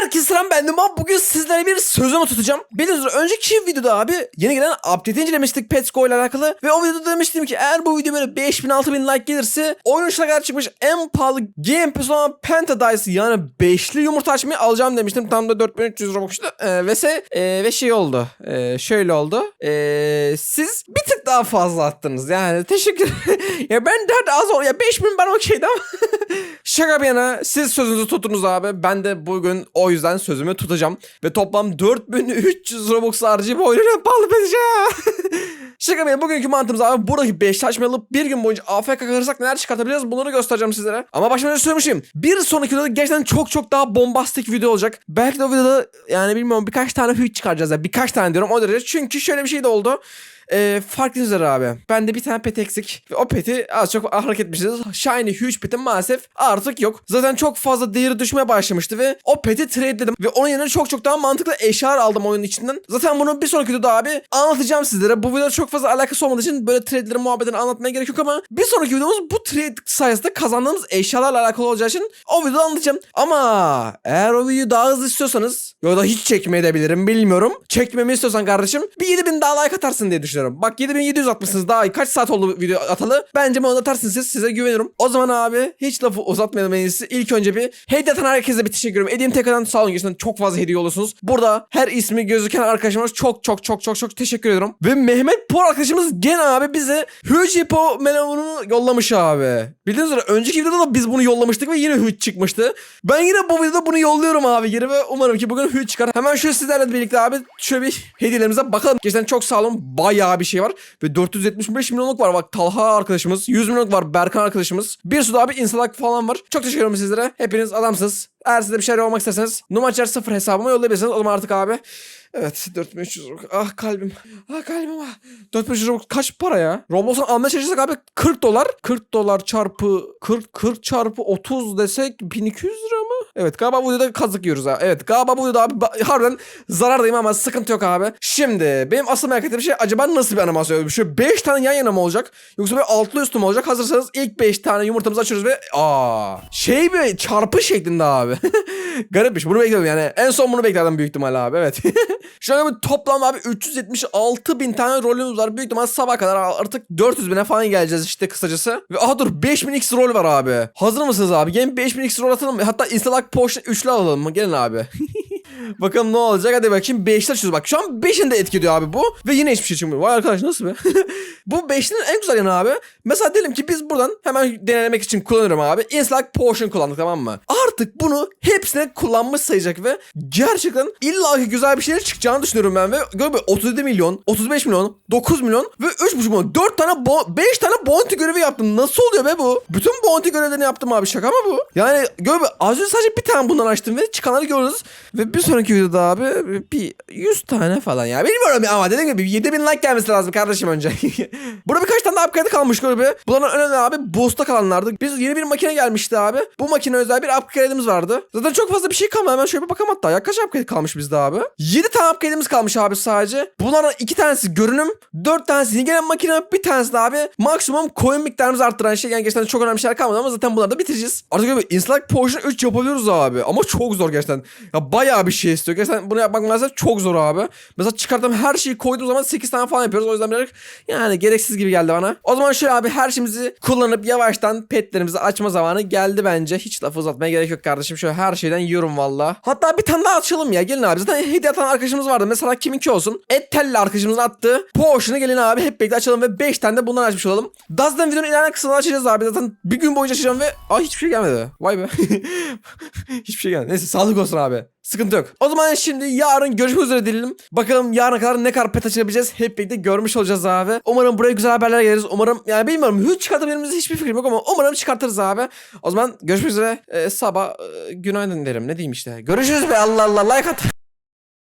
Herkese selam ben Numan. Bugün sizlere bir sözümü tutacağım. Biliyorsunuz önceki videoda abi yeni gelen update incelemiştik Pets Go ile alakalı. Ve o videoda demiştim ki eğer bu video böyle 5000-6000 like gelirse oyun içine kadar çıkmış en pahalı Game Pass olan Pentadice yani 5'li yumurta açmayı alacağım demiştim. Tam da 4300 Robux'tu. Ee, ve, se, e, ve şey oldu. Ee, şöyle oldu. Ee, siz bir tık daha fazla attınız yani. Teşekkür Ya ben de az ol. Ya 5000 ben okeydi ama. Şaka bir yana siz sözünüzü tutunuz abi. Ben de bugün o yüzden sözümü tutacağım. Ve toplam 4300 Robux harcayıp oyunu pahalı. Şaka yana bugünkü mantığımız abi buradaki 5 taşmayı alıp bir gün boyunca AFK kalırsak neler çıkartabiliriz bunları göstereceğim sizlere. Ama önce söylemişim. Bir sonraki videoda gerçekten çok çok daha bombastik video olacak. Belki de o videoda yani bilmiyorum birkaç tane hüç çıkaracağız ya. Birkaç tane diyorum o derece. Çünkü şöyle bir şey de oldu. Ee, farklı üzere abi. Bende bir tane pet eksik. O peti az çok hareket etmişiz. Shiny huge petim maalesef artık yok. Zaten çok fazla değeri düşmeye başlamıştı ve o peti trade'ledim. Ve onun yerine çok çok daha mantıklı eşyalar aldım oyunun içinden. Zaten bunu bir sonraki videoda abi anlatacağım sizlere. Bu videoda çok fazla alakası olmadığı için böyle trade'lerin muhabbetini anlatmaya gerek yok ama bir sonraki videomuz bu trade sayesinde kazandığımız eşyalarla alakalı olacağı için o videoda anlatacağım. Ama eğer o videoyu daha hızlı istiyorsanız ya da hiç çekmeyebilirim bilmiyorum. Çekmemi istiyorsan kardeşim bir 7000 daha like atarsın diye düşünüyorum. Bak 7700 atmışsınız daha iyi. Kaç saat oldu video atalı? Bence onu atarsınız siz. Size güveniyorum. O zaman abi hiç lafı uzatmayalım en iyisi. İlk önce bir hediye atan herkese bir teşekkür ederim. Edeyim tekrardan sağ olun. Gerçekten çok fazla hediye oluyorsunuz. Burada her ismi gözüken arkadaşımız çok çok çok çok çok teşekkür ediyorum. Ve Mehmet Por arkadaşımız gene abi bize Hippo melonunu yollamış abi. Bildiğiniz üzere önceki videoda da biz bunu yollamıştık ve yine Huge çıkmıştı. Ben yine bu videoda bunu yolluyorum abi geri ve umarım ki bugün Huge çıkar. Hemen şöyle sizlerle birlikte abi şöyle bir hediyelerimize bakalım. Gerçekten çok sağ olun. Bayağı bir şey var. Ve 475 milyonluk var. Bak Talha arkadaşımız. 100 milyonluk var Berkan arkadaşımız. Bir sürü abi Instalag falan var. Çok teşekkür ederim sizlere. Hepiniz adamsınız. Eğer size bir şeyler olmak isterseniz Numaçer 0 hesabıma yollayabilirsiniz. O zaman artık abi Evet 4500 Robux. Ah kalbim. Ah kalbim ah. 4500 Robux kaç para ya? Roblox'un almaya çalışırsak abi 40 dolar. 40 dolar çarpı 40 40 çarpı 30 desek 1200 lira mı? Evet galiba bu videoda kazık yiyoruz ha. Evet galiba bu videoda abi harbiden zarardayım ama sıkıntı yok abi. Şimdi benim asıl merak ettiğim şey acaba nasıl bir animasyon? Şöyle 5 tane yan yana mı olacak? Yoksa böyle altlı üstü mü olacak? Hazırsanız ilk 5 tane yumurtamızı açıyoruz ve aa şey bir çarpı şeklinde abi. Garipmiş. Bunu bekliyordum yani. En son bunu beklerdim büyük ihtimalle abi. Evet. Şu an bir toplam abi 376 bin tane rolümüz var. Büyük ihtimalle sabah kadar artık 400 bine falan geleceğiz işte kısacası. Ve aha dur 5000 x rol var abi. Hazır mısınız abi? Gelin 5000 x rol atalım. Hatta Instalak Potion üçlü alalım mı? Gelin abi. Bakalım ne olacak. Hadi bakayım 5'ler açıyoruz. Bak şu an 5'ini de etki ediyor abi bu. Ve yine hiçbir şey çıkmıyor. Vay arkadaş nasıl be? bu 5'inin en güzel yanı abi. Mesela diyelim ki biz buradan hemen denemek için kullanırım abi. Instalak Potion kullandık tamam mı? Artık bunu hepsine kullanmış sayacak ve gerçekten illaki güzel bir şeyler çıkacağını düşünüyorum ben ve böyle 37 milyon, 35 milyon, 9 milyon ve 3,5 milyon. 4 tane, bo- 5 tane bounty görevi yaptım. Nasıl oluyor be bu? Bütün bounty görevlerini yaptım abi. Şaka mı bu? Yani göbe az önce sadece bir tane bundan açtım ve çıkanları gördünüz. Ve bir sonraki videoda abi bir 100 tane falan ya. Bilmiyorum ya ama dediğim gibi 7000 like gelmesi lazım kardeşim önce. Burada birkaç tane daha upgrade kalmış göbe. Bunların önemli abi boost'a kalanlardı. Biz yeni bir makine gelmişti abi. Bu makine özel bir upgrade'imiz vardı. Zaten çok fazla bir şey kalmadı. Hemen şöyle bir bakalım hatta. Ya kaç upgrade kalmış bizde abi? 7 tane upgrade'imiz kalmış abi sadece. Bunların 2 tanesi görünüm. 4 tanesi yeni gelen makine. Bir tanesi de abi maksimum coin miktarımızı arttıran şey. Yani gerçekten çok önemli şeyler kalmadı ama zaten bunları da bitireceğiz. Artık böyle Instalak Potion 3 yapabiliyoruz abi. Ama çok zor gerçekten. Ya bayağı bir şey istiyor. Gerçekten bunu yapmak mesela çok zor abi. Mesela çıkarttığım her şeyi koyduğum zaman 8 tane falan yapıyoruz. O yüzden birazcık yani gereksiz gibi geldi bana. O zaman şöyle abi her şeyimizi kullanıp yavaştan petlerimizi açma zamanı geldi bence. Hiç lafı uzatmaya gerek yok kardeşim. Şöyle her şeyden yiyorum valla. Hatta bir tane daha açalım ya. Gelin abi. Zaten hediye atan arkadaşımız vardı. Mesela kiminki olsun. Ettelli arkadaşımızın attığı potion'ı gelin abi hep birlikte açalım ve 5 tane de bundan açmış olalım. Zaten videonun ilerleyen kısmını açacağız abi. Zaten bir gün boyunca açacağım ve ay hiçbir şey gelmedi. Vay be. hiçbir şey gelmedi. Neyse sağlık olsun abi. Sıkıntı yok. O zaman şimdi yarın görüşmek üzere diyelim. Bakalım yarına kadar ne kadar pet açabileceğiz. Hep birlikte görmüş olacağız abi. Umarım buraya güzel haberler geliriz. Umarım yani bilmiyorum hiç çıkartabilmemize hiçbir fikrim yok ama umarım çıkartırız abi. O zaman görüşmek üzere. Ee, sabah e, günaydın derim. Ne diyeyim işte. Görüşürüz be Allah Allah like at.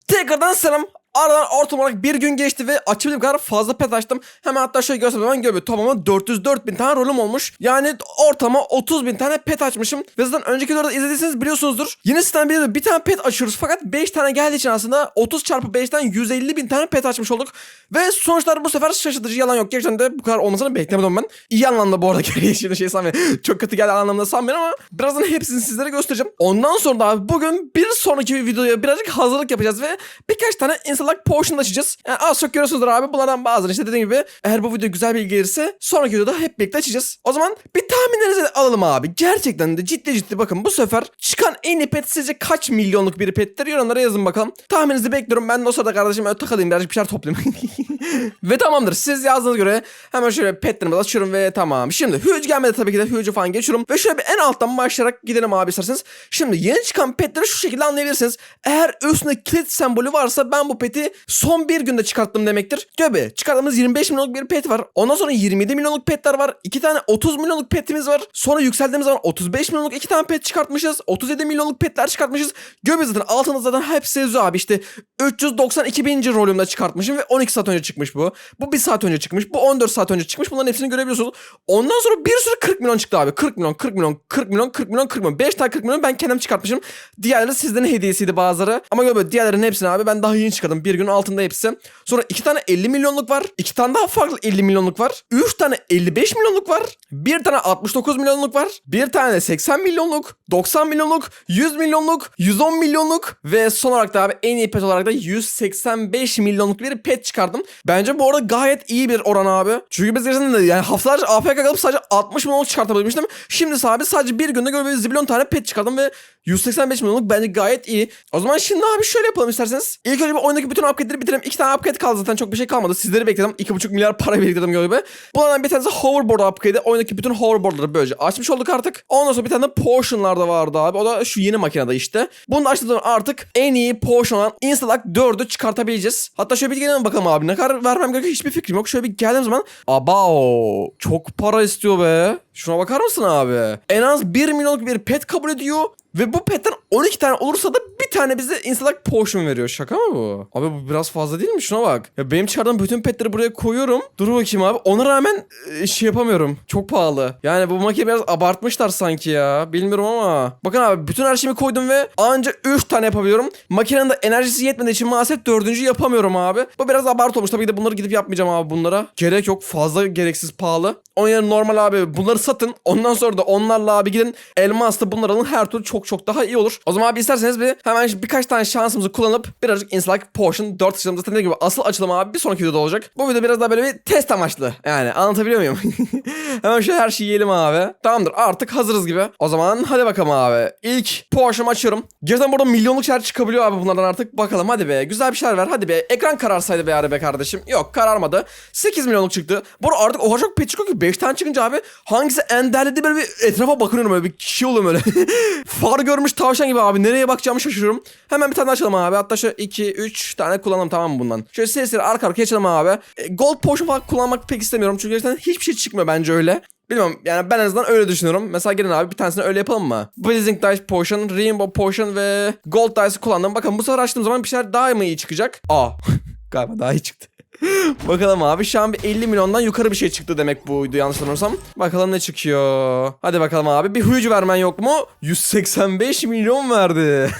Tekrardan selam. Aradan ortalama olarak bir gün geçti ve açabildiğim kadar fazla pet açtım. Hemen hatta şöyle göstereyim hemen görüyor. Tamamı 404 bin tane rolüm olmuş. Yani ortalama 30 bin tane pet açmışım. Ve zaten önceki videoda izlediyseniz biliyorsunuzdur. Yine sizden bir, bir tane pet açıyoruz. Fakat 5 tane geldiği için aslında 30 çarpı 5'ten 150 bin tane pet açmış olduk. Ve sonuçlar bu sefer şaşırtıcı yalan yok. Gerçekten de bu kadar olmasını beklemiyordum ben. İyi anlamda bu arada. Şimdi şey sanmıyorum. Çok kötü geldi anlamda sanmıyorum ama birazdan hepsini sizlere göstereceğim. Ondan sonra da abi bugün bir sonraki videoya birazcık hazırlık yapacağız ve birkaç tane Instalock Potion açacağız. Yani az çok görüyorsunuzdur abi. Bunlardan bazıları işte dediğim gibi eğer bu video güzel bilgi gelirse sonraki videoda hep birlikte açacağız. O zaman bir tahminlerinizi alalım abi. Gerçekten de ciddi ciddi bakın bu sefer çıkan en iyi pet sizce kaç milyonluk bir pettir? Yorumlara yazın bakalım. Tahmininizi bekliyorum. Ben de o sırada kardeşim öyle takılayım birazcık bir şeyler toplayayım. ve tamamdır. Siz yazdığınız göre hemen şöyle petlerimizi açıyorum ve tamam. Şimdi Huge gelmedi tabii ki de Huge'u falan geçiyorum. Ve şöyle bir en alttan başlayarak gidelim abi isterseniz. Şimdi yeni çıkan petleri şu şekilde anlayabilirsiniz. Eğer üstünde kilit sembolü varsa ben bu peti son bir günde çıkarttım demektir. Göbe çıkarttığımız 25 milyonluk bir pet var. Ondan sonra 27 milyonluk petler var. 2 tane 30 milyonluk petimiz var. Sonra yükseldiğimiz zaman 35 milyonluk 2 tane pet çıkartmışız. 37 milyonluk petler çıkartmışız. Göbe zaten altında zaten hepsi yazıyor abi işte 392 bininci rolümde çıkartmışım ve 12 saat önce çıkmış bu. Bu 1 saat önce çıkmış. Bu 14 saat önce çıkmış. Bunların hepsini görebiliyorsunuz. Ondan sonra bir sürü 40 milyon çıktı abi. 40 milyon, 40 milyon, 40 milyon, 40 milyon, 40 milyon. 5 tane 40 milyon ben kendim çıkartmışım. Diğerleri sizlerin hediyesiydi bazıları. Ama böyle diğerlerinin hepsini abi ben daha yeni çıkardım. Bir gün altında hepsi. Sonra 2 tane 50 milyonluk var. 2 tane daha farklı 50 milyonluk var. 3 tane 55 milyonluk var. Bir tane 69 milyonluk var. Bir tane 80 milyonluk, 90 milyonluk, 100 milyonluk, 110 milyonluk ve son olarak da abi en iyi pet olarak da 185 milyonluk bir pet çıkardım. Bence bu arada gayet iyi bir oran abi. Çünkü biz gerçekten de yani haftalarca AFK kalıp sadece 60 milyonluk çıkartabilmiştim. Şimdi abi sadece bir günde bir zibilyon tane pet çıkardım ve 185 milyonluk bence gayet iyi. O zaman şimdi abi şöyle yapalım isterseniz. İlk önce bir oyundaki bütün upgrade'leri bitirelim. İki tane upgrade kaldı zaten çok bir şey kalmadı. Sizleri bekledim. 2,5 milyar para biriktirdim gibi. Bunlardan bir tanesi hoverboard upgrade'i. Oyundaki bütün hoverboardları böylece açmış olduk artık. Ondan sonra bir tane de potion'lar da vardı abi. O da şu yeni makinede işte. Bunu da açtığımız zaman artık en iyi potion olan Instalock 4'ü çıkartabileceğiz. Hatta şöyle bir gelelim bakalım abi. Ne kadar vermem gerekiyor hiçbir fikrim yok. Şöyle bir geldiğim zaman. Abao. Çok para istiyor be. Şuna bakar mısın abi? En az 1 milyonluk bir pet kabul ediyor. Ve bu petten 12 tane olursa da bir tane bize Instalock Potion veriyor. Şaka mı bu? Abi bu biraz fazla değil mi? Şuna bak. Ya benim çıkardığım bütün petleri buraya koyuyorum. Dur bakayım abi. Ona rağmen e, şey yapamıyorum. Çok pahalı. Yani bu makine biraz abartmışlar sanki ya. Bilmiyorum ama. Bakın abi bütün her şeyimi koydum ve anca 3 tane yapabiliyorum. Makinenin de enerjisi yetmediği için maalesef dördüncü yapamıyorum abi. Bu biraz abartı olmuş. Tabii ki de bunları gidip yapmayacağım abi bunlara. Gerek yok. Fazla gereksiz pahalı. Onun yerine normal abi bunları satın. Ondan sonra da onlarla abi gidin elmasla bunları alın. Her türlü çok çok daha iyi olur. O zaman abi isterseniz bir hemen birkaç tane şansımızı kullanıp birazcık Instalock Potion 4 açalım. Zaten dediğim gibi asıl açılım abi bir sonraki videoda olacak. Bu video biraz daha böyle bir test amaçlı. Yani anlatabiliyor muyum? hemen şöyle her şeyi yiyelim abi. Tamamdır artık hazırız gibi. O zaman hadi bakalım abi. İlk Potion açıyorum. Gerçekten burada milyonluk şeyler çıkabiliyor abi bunlardan artık. Bakalım hadi be. Güzel bir şeyler ver. Hadi be. Ekran kararsaydı be abi be kardeşim. Yok kararmadı. 8 milyonluk çıktı. Bu artık o kadar çok pet çıkıyor ki 5 tane çıkınca abi hangisi en değerli diye böyle bir etrafa bakıyorum böyle bir kişi oluyorum öyle. Far görmüş tavşan gibi abi. Nereye bakacağımı şaşırıyorum. Hemen bir tane açalım abi. Hatta şöyle 2 3 tane kullanalım tamam mı bundan? Şöyle sesleri arka arkaya açalım abi. E, Gold potion falan kullanmak pek istemiyorum. Çünkü gerçekten hiçbir şey çıkmıyor bence öyle. Bilmiyorum yani ben en azından öyle düşünüyorum. Mesela gelin abi bir tanesini öyle yapalım mı? Blazing Dice Potion, Rainbow Potion ve Gold Dice'ı kullandım. Bakın bu sefer açtığım zaman bir şeyler daha mı iyi çıkacak? Aa galiba daha iyi çıktı. Bakalım abi şu an bir 50 milyondan yukarı bir şey çıktı demek buydu yanlış hatırlamıyorsam. Bakalım ne çıkıyor. Hadi bakalım abi bir huyucu vermen yok mu? 185 milyon verdi.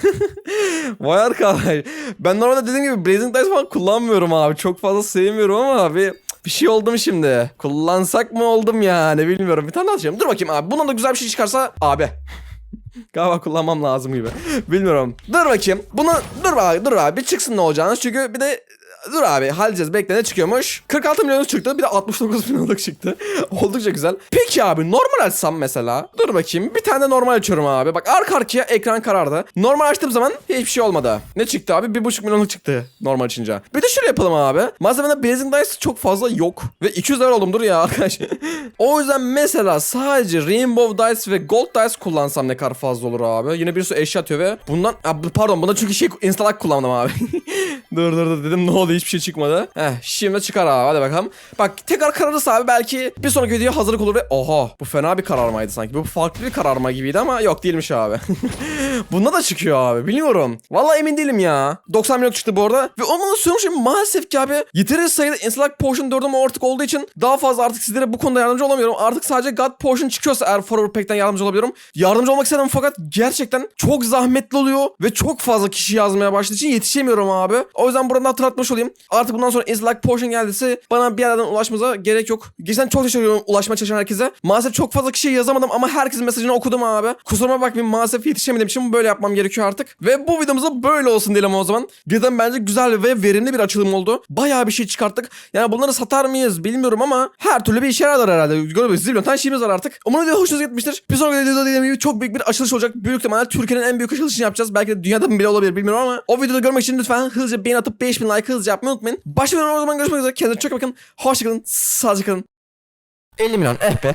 Vay arkadaş. Ben normalde dediğim gibi Blazing Dice falan kullanmıyorum abi. Çok fazla sevmiyorum ama abi bir şey oldu mu şimdi? Kullansak mı oldum yani bilmiyorum. Bir tane daha açacağım. Dur bakayım abi. Bundan da güzel bir şey çıkarsa abi. Galiba kullanmam lazım gibi. Bilmiyorum. Dur bakayım. Bunu dur abi dur abi bir çıksın ne olacağını. Çünkü bir de Dur abi halledeceğiz. Bekle ne çıkıyormuş? 46 milyonluk çıktı bir de 69 milyonluk çıktı. Oldukça güzel. Peki abi normal açsam mesela Dur bakayım. Bir tane de normal açıyorum abi. Bak arka arkaya ekran karardı. Normal açtığım zaman hiçbir şey olmadı. Ne çıktı abi? 1.5 milyonluk çıktı normal açınca. Bir de şöyle yapalım abi. Malzemede Blazing Dice çok fazla yok Ve 200 lira oldum. Dur ya arkadaş. O yüzden mesela sadece Rainbow Dice ve Gold Dice kullansam ne kadar fazla olur abi? Yine bir sürü eşya atıyor ve bundan Pardon buna çünkü şey installak kullandım abi. Dur dur dur dedim. Ne oluyor Vallahi hiçbir şey çıkmadı. Heh şimdi çıkar abi hadi bakalım. Bak tekrar kararırsa abi belki bir sonraki videoya hazırlık olur ve oha bu fena bir kararmaydı sanki. Bu farklı bir kararma gibiydi ama yok değilmiş abi. Bunda da çıkıyor abi biliyorum. Vallahi emin değilim ya. 90 milyon çıktı bu arada. Ve onu söylüyorum maalesef ki abi yeteri sayıda Insalak Potion 4'üm artık olduğu için daha fazla artık sizlere bu konuda yardımcı olamıyorum. Artık sadece God Potion çıkıyorsa eğer Forward Pack'ten yardımcı olabiliyorum. Yardımcı olmak istedim fakat gerçekten çok zahmetli oluyor ve çok fazla kişi yazmaya başladığı için yetişemiyorum abi. O yüzden buradan hatırlatmış olayım. Artık bundan sonra Insalak Potion geldiyse bana bir yerden ulaşmanıza gerek yok. Geçen çok teşekkür ediyorum ulaşmaya çalışan herkese. Maalesef çok fazla kişiye yazamadım ama herkesin mesajını okudum abi. Kusuruma bakmayın maalesef yetişemediğim için böyle yapmam gerekiyor artık. Ve bu videomuzda böyle olsun diyelim o zaman. Gerçekten bence güzel ve verimli bir açılım oldu. Bayağı bir şey çıkarttık. Yani bunları satar mıyız bilmiyorum ama her türlü bir işe yarar herhalde. Görebiliriz. Zilyon tane şeyimiz var artık. Umarım video hoşunuza gitmiştir. Bir sonraki videoda dediğim gibi çok büyük bir açılış olacak. Büyük ihtimalle Türkiye'nin en büyük açılışını yapacağız. Belki de dünyada bile olabilir bilmiyorum ama o videoda görmek için lütfen hızlıca beğen atıp 5000 like hızlıca yapmayı unutmayın. Başka bir o zaman görüşmek üzere. Kendinize çok bakın. Hoşçakalın. Sağlıcakla kalın. 50 milyon eh be.